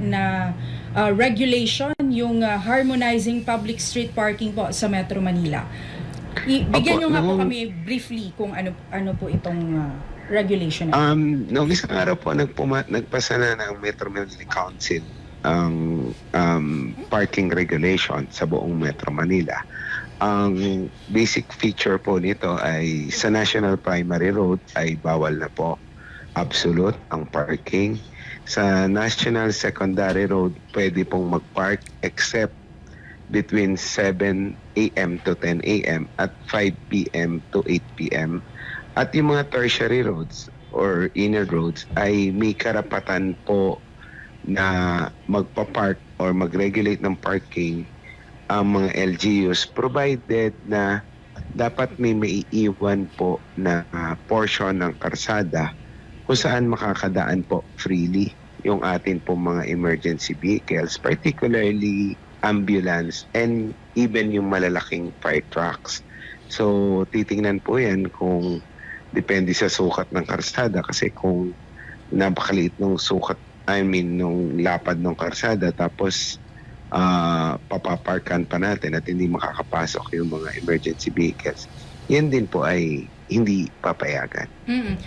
na uh, regulation, yung uh, harmonizing public street parking po sa Metro Manila. I- bigyan nyo nga po kami briefly kung ano ano po itong uh, regulation. na. Um, noong isang araw po, nagpuma- nagpasa na ng Metro Manila Council ang um, parking regulation sa buong Metro Manila. Ang basic feature po nito ay sa National Primary Road ay bawal na po absolute ang parking. Sa National Secondary Road, pwede pong mag-park except between 7 a.m. to 10 a.m. at 5 p.m. to 8 p.m. At yung mga tertiary roads or inner roads ay may karapatan po na magpa-park or mag-regulate ng parking ang mga LGUs provided na dapat may maiiwan po na portion ng karsada kung saan makakadaan po freely yung atin po mga emergency vehicles, particularly ambulance and even yung malalaking fire trucks. So, titingnan po yan kung depende sa sukat ng karsada kasi kung napakaliit ng sukat, I mean, nung lapad ng karsada tapos ah papaparkan pa natin at hindi makakapasok yung mga emergency vehicles, yan din po ay hindi papayagan. Mm.